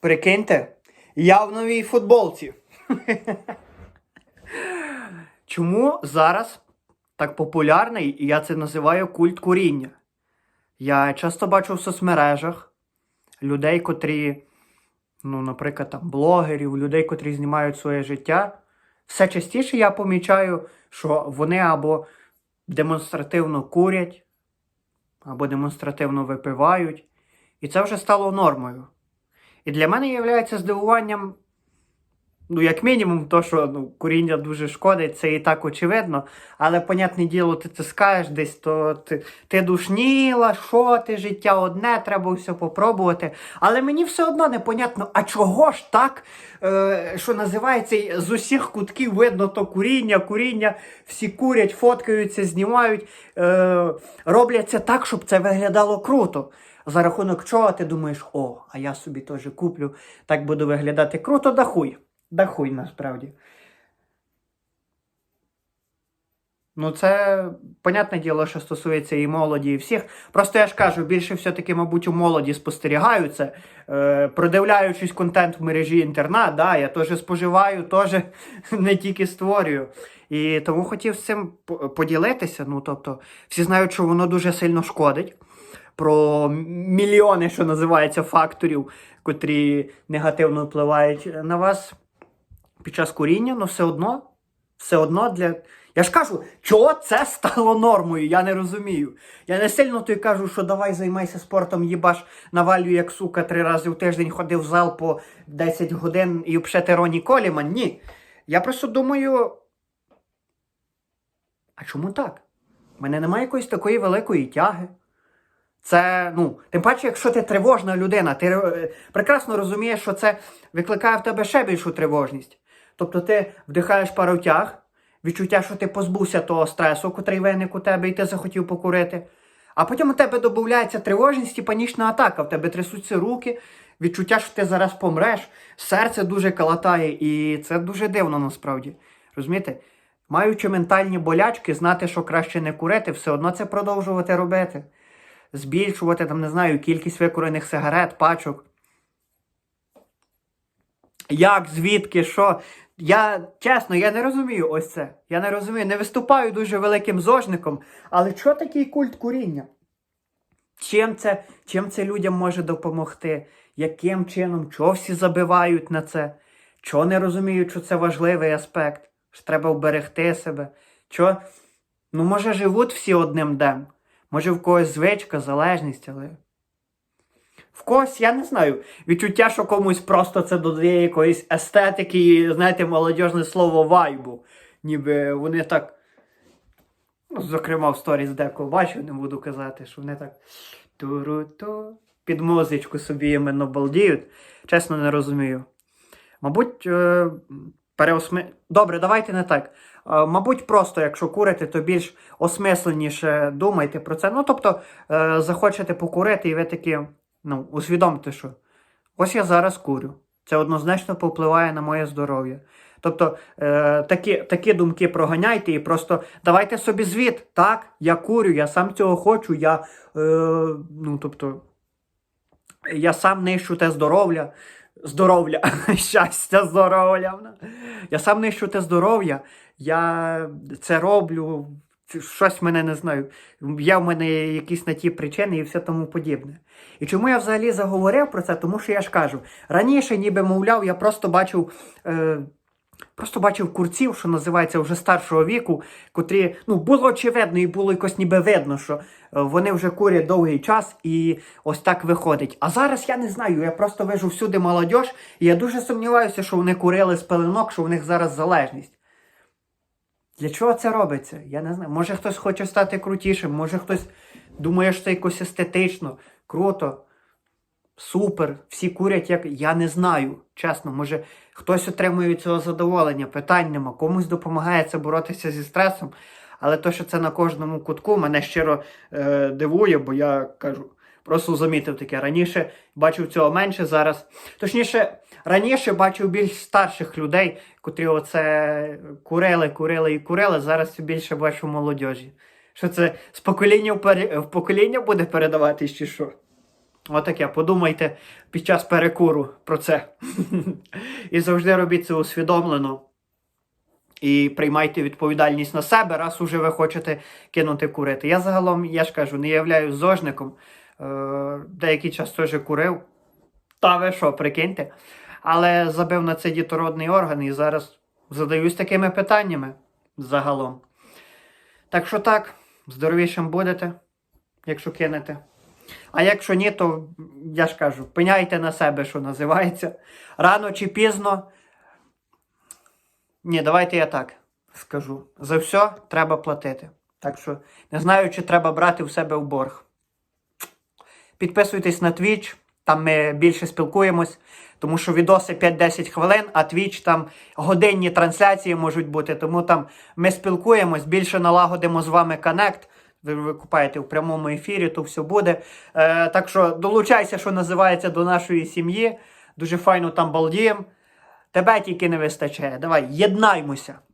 Прикиньте, я в новій футболці. Чому зараз так популярний, і я це називаю культ куріння? Я часто бачу в соцмережах людей, котрі, ну, наприклад, там, блогерів, людей, котрі знімають своє життя. Все частіше я помічаю, що вони або демонстративно курять, або демонстративно випивають. І це вже стало нормою. І для мене є здивуванням, ну, як мінімум, то, що ну, куріння дуже шкодить, це і так очевидно. Але, понятне діло, ти це скажеш десь, то ти, ти душніла, що ти, життя одне, треба все попробувати. Але мені все одно непонятно, а чого ж так, е, що називається, з усіх кутків видно то куріння, куріння, всі курять, фоткаються, знімають, е, роблять це так, щоб це виглядало круто. За рахунок чого ти думаєш, о, а я собі теж куплю, так буду виглядати круто, да хуй. Да хуй насправді. Ну, це, понятне діло, що стосується і молоді, і всіх. Просто я ж кажу, більше все-таки, мабуть, у молоді спостерігаю це, е, продивляючись контент в мережі інтернет, да, я теж споживаю, теж не тільки створюю. І тому хотів з цим поділитися. Ну, тобто, всі знають, що воно дуже сильно шкодить. Про мільйони, що називається, факторів, котрі негативно впливають на вас під час куріння, але все одно, все одно для. Я ж кажу, чого це стало нормою? Я не розумію. Я не сильно тобі кажу, що давай займайся спортом, їбаш, навалюй, як сука, три рази в тиждень ходив в зал по 10 годин і взагалі ти Роні Коліман. Ні. Я просто думаю. А чому так? У мене немає якоїсь такої великої тяги. Це, ну, тим паче, якщо ти тривожна людина, ти е, прекрасно розумієш, що це викликає в тебе ще більшу тривожність. Тобто ти вдихаєш паротяг, відчуття, що ти позбувся того стресу, котрий виник у тебе, і ти захотів покурити. А потім у тебе додається тривожність і панічна атака. В тебе трясуться руки, відчуття, що ти зараз помреш, серце дуже калатає, і це дуже дивно насправді. Розумієте? Маючи ментальні болячки, знати, що краще не курити, все одно це продовжувати робити. Збільшувати, там, не знаю, кількість викурених сигарет, пачок. Як, звідки, що? Я чесно, я не розумію ось це. Я не розумію, не виступаю дуже великим зожником, але що такий культ куріння? Чим це, чим це людям може допомогти? Яким чином? Чого всі забивають на це? Чого не розуміють, що це важливий аспект? Що треба вберегти себе? Чо? Ну, може, живуть всі одним днем. Може, в когось звичка, залежність, але. В когось, я не знаю, відчуття, що комусь просто це додає якоїсь естетики і, знаєте, молодіжне слово вайбу. Ніби вони так. Ну, зокрема, в сторіс декого бачив, не буду казати, що вони так туру-ту під музичку собі іменно балдіють. Чесно, не розумію. Мабуть, е, переосми... Добре, давайте не так. Е, Мабуть, просто якщо курите, то більш осмисленіше думайте про це. Ну, тобто, е, захочете покурити, і ви такі, ну, усвідомте, що ось я зараз курю. Це однозначно повпливає на моє здоров'я. Тобто е, такі, такі думки проганяйте і просто давайте собі звіт. Так, я курю, я сам цього хочу, я, е, ну, тобто, я сам нищу те здоров'я. Здоров'я, щастя, здоров'я. Я сам нищу те здоров'я, я це роблю, щось мене не знаю. Є в мене якісь на ті причини і все тому подібне. І чому я взагалі заговорив про це? Тому що я ж кажу, раніше, ніби мовляв, я просто бачив. Е, Просто бачив курців, що називається вже старшого віку, котрі ну було очевидно і було якось ніби видно, що е, вони вже курять довгий час і ось так виходить. А зараз я не знаю, я просто вижу всюди молодь, і я дуже сумніваюся, що вони курили з пеленок, що в них зараз залежність. Для чого це робиться? Я не знаю. Може хтось хоче стати крутішим, може хтось думає, що це якось естетично, круто, супер, всі курять, як я не знаю. Чесно, може хтось отримує від цього задоволення, питань нема, комусь допомагає це боротися зі стресом. Але то, що це на кожному кутку, мене щиро е, дивує, бо я кажу, просто замітив таке. Раніше бачив цього менше зараз. Точніше, раніше бачив більш старших людей, котрі оце курили, курили і курили. Зараз більше бачу молодіжі. Що це з покоління в, пере- в покоління буде передаватись чи що? Отаке, подумайте під час перекуру про це. І завжди робіть це усвідомлено. І приймайте відповідальність на себе, раз уже ви хочете кинути курити. Я загалом, я ж кажу, не являюсь зожником. Е, деякий час теж курив. Та ви що, прикиньте. Але забив на це дітородний орган і зараз задаюсь такими питаннями загалом. Так що так, здоровішим будете, якщо кинете. А якщо ні, то я ж кажу, пеняйте на себе, що називається. Рано чи пізно. Ні, давайте я так скажу. За все треба платити. Так що не знаю, чи треба брати в себе в борг. Підписуйтесь на Twitch, там ми більше спілкуємось, тому що відоси 5-10 хвилин, а Twitch там годинні трансляції можуть бути. Тому там ми спілкуємось, більше налагодимо з вами коннект. Ви викупаєте в прямому ефірі, то все буде. Е, так що долучайся, що називається, до нашої сім'ї. Дуже файно там балдієм. Тебе тільки не вистачає. Давай, єднаймося.